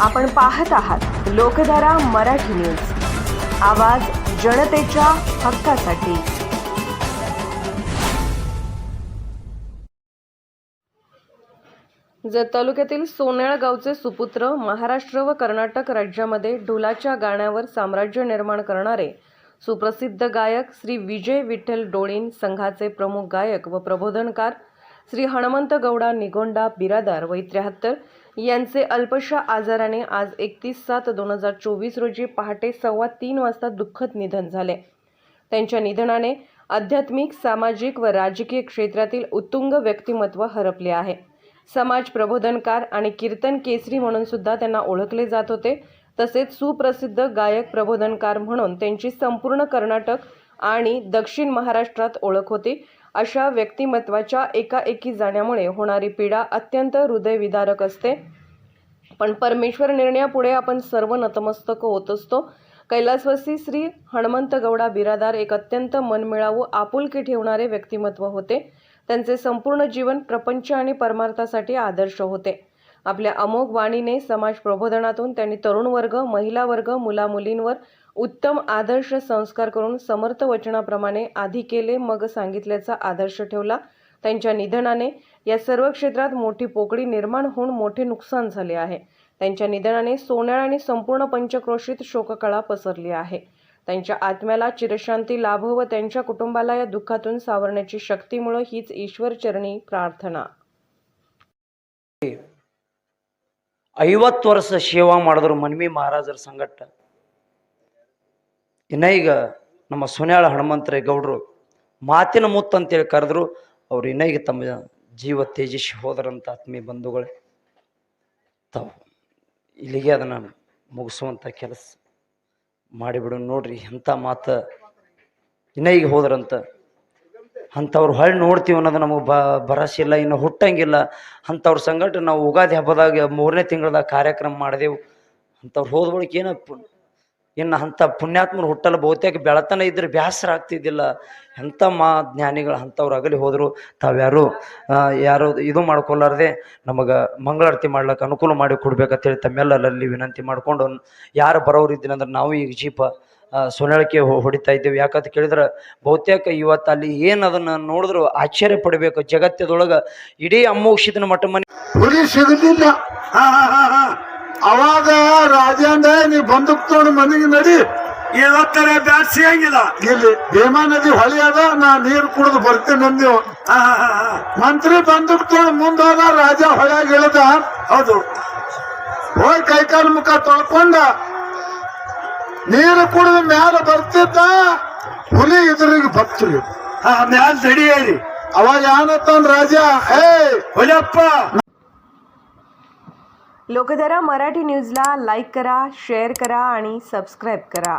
आपण पाहत आहात लोकधारा मराठी न्यूज. आवाज जनतेच्या हक्कासाठी. जत तालुक्यातील सोनेळ गावचे सुपुत्र महाराष्ट्र व कर्नाटक राज्यामध्ये ढोलाच्या गाण्यावर साम्राज्य निर्माण करणारे सुप्रसिद्ध गायक श्री विजय विठ्ठल डोळीन संघाचे प्रमुख गायक व प्रबोधनकार श्री हणमंत गौडा निगोंडा बिरादार व त्र्याहत्तर यांचे अल्पशा आजाराने आज एकतीस सात दोन हजार चोवीस रोजी पहाटे सव्वा तीन वाजता दुःखद निधन झाले. त्यांच्या निधनाने आध्यात्मिक सामाजिक व राजकीय क्षेत्रातील उत्तुंग व्यक्तिमत्व हरपले आहे. समाज प्रबोधनकार आणि कीर्तन केसरी म्हणून सुद्धा त्यांना ओळखले जात होते. तसेच सुप्रसिद्ध गायक प्रबोधनकार म्हणून त्यांची संपूर्ण कर्नाटक आणि दक्षिण महाराष्ट्रात ओळख होती. अशा व्यक्तिमत्वाच्या एकाएकी जाण्यामुळे होणारी पीडा अत्यंत हृदयविदारक असते. पण परमेश्वर निर्णयापुढे आपण सर्व नतमस्तक होत असतो. कैलासवासी श्री हणमंत गौडा बिरादार एक अत्यंत मनमिळावू आपुलकी ठेवणारे व्यक्तिमत्व होते. त्यांचे संपूर्ण जीवन प्रपंच आणि परमार्थासाठी आदर्श होते. आपल्या अमोघ वाणीने समाज प्रबोधनातून त्यांनी तरुण वर्ग महिला वर्ग मुलामुलींवर उत्तम आदर्श संस्कार करून समर्थ वचनाप्रमाणे आधी केले मग सांगितल्याचा आदर्श ठेवला. त्यांच्या निधनाने या सर्व क्षेत्रात मोठी पोकळी निर्माण होऊन मोठे नुकसान झाले आहे. त्यांच्या निधनाने सोन्याळ आणि संपूर्ण पंचक्रोशीत शोककळा पसरली आहे. त्यांच्या आत्म्याला चिरशांती लाभो व त्यांच्या कुटुंबाला या दुःखातून सावरण्याची शक्तीमुळं हीच ईश्वरचरणी प्रार्थना. ಐವತ್ತು ವರ್ಷ ಸೇವಾ ಮಾಡಿದ್ರು ಮನ್ಮಿ ಮಹಾರಾಜರ ಸಂಗಟ ಇನ್ನ ಈಗ ನಮ್ಮ ಸುನ್ಯಾಳ ಹನುಮಂತರೇ ಗೌಡರು ಮಾತಿನ ಮುತ್ತು ಅಂತೇಳಿ ಕರೆದ್ರು, ಅವ್ರು ಇನ್ನ ಈಗ ತಮ್ಮ ಜೀವ ತೇಜಸ್ವಿ ಹೋದರಂತ ಆತ್ಮೀಯ ಬಂಧುಗಳೇ. ತಾವು ಇಲ್ಲಿಗೆ ಅದನ್ನು ಮುಗಿಸುವಂಥ ಕೆಲಸ ಮಾಡಿಬಿಡು ನೋಡ್ರಿ ಎಂಥ ಮಾತು ಇನ್ನ ಈಗ ಹೋದ್ರಂತ. ಅಂಥವ್ರು ಹೊಳ್ಳಿ ನೋಡ್ತೀವಿ ಅನ್ನೋದು ನಮಗೆ ಬ ಭರವಸೆ ಇಲ್ಲ, ಇನ್ನು ಹುಟ್ಟಂಗಿಲ್ಲ. ಅಂಥವ್ರ ಸಂಗಟ ನಾವು ಉಗಾದಿ ಹಬ್ಬದಾಗ ಮೂರನೇ ತಿಂಗಳದಾಗ ಕಾರ್ಯಕ್ರಮ ಮಾಡಿದೆವು. ಅಂಥವ್ರು ಹೋದ ಬಳಿಕ ಏನಪ್ಪ ಇನ್ನು ಅಂಥ ಪುಣ್ಯಾತ್ಮರು ಹುಟ್ಟಲ್ಲ ಬಹುತೇಕ ಬೆಳತನ ಇದ್ರೆ ಬೇಸರ ಆಗ್ತಿದ್ದಿಲ್ಲ. ಎಂಥ ಮಾ ಜ್ಞಾನಿಗಳು ಅಂಥವ್ರು ಅಗಲಿ ಹೋದರು. ತಾವ್ಯಾರು ಯಾರು ಇದು ಮಾಡ್ಕೊಳ್ಳಾರ್ದೆ ನಮಗೆ ಮಂಗಳಾರತಿ ಮಾಡ್ಲಿಕ್ಕೆ ಅನುಕೂಲ ಮಾಡಿ ಕೊಡ್ಬೇಕಂತೇಳಿ ತಮ್ಮೆಲ್ಲರಲ್ಲಿ ವಿನಂತಿ ಮಾಡ್ಕೊಂಡು, ಯಾರು ಬರೋರು ಇದ್ದೀನಂದ್ರೆ ನಾವು ಈಗ ಜೀಪ ಸೊನಳಿಕೆ ಹೊಡಿತಾ ಇದ್ದೇವೆ. ಯಾಕಂತ ಕೇಳಿದ್ರೆ ಬಹುತೇಕ ಇವತ್ತು ಅಲ್ಲಿ ಏನು ಅದನ್ನ ನೋಡಿದ್ರು ಆಶ್ಚರ್ಯ ಪಡಬೇಕು. ಜಗತ್ತದೊಳಗೆ ಇಡೀ ಅಮ್ಮೋಕ್ಷಿತನ ಮಠ ಮನೆ ಹುಲಿ ಸಿಗುದಿಲ್ಲ ಅವಾಗ ರಾಜಂದ ನೀ ಬಂದೂಕ್ ತಗೊಂಡು ಮನೆಗೆ ನಡಿ. ಇವತ್ತರ ಬ್ಯಾಟ್ ಸಿಗಂಗಿಲ್ಲ ಇಲ್ಲಿ ಭೀಮಾ ನದಿ ಹೊಳಿ ಅದ, ನಾ ನೀರು ಕುಡಿದು ಬರ್ತೇನೆ ಅಂದೇವು ಮಂತ್ರಿ ಬಂದೂಕ್ ತಗೊಂಡು ಮುಂದೋದ ರಾಜ ಹೊಳ್ಯಾಗ ಇಳಿದ. ಹೌದು. ಹೋಗಿ ಕೈಕಾಲು ಮುಖ ತೊಳ್ಕೊಂಡ ನೀರು ಕುಡಿದು ಮ್ಯಾಲ ಬರ್ತಿದ್ದ ಹುಲಿ ಎದುರಿಗೆ ಬತ್ರಿ ಹಾ ಮ್ಯಾಲ್ ತಡಿ ಹೇಳಿ ಅವಾಗ ಏನತ್ತನ್ ರಾಜ ಏ ಹೊಲಪ್ಪ लोकधारा मराठी न्यूजला लाईक करा शेअर करा आणि सबस्क्राईब करा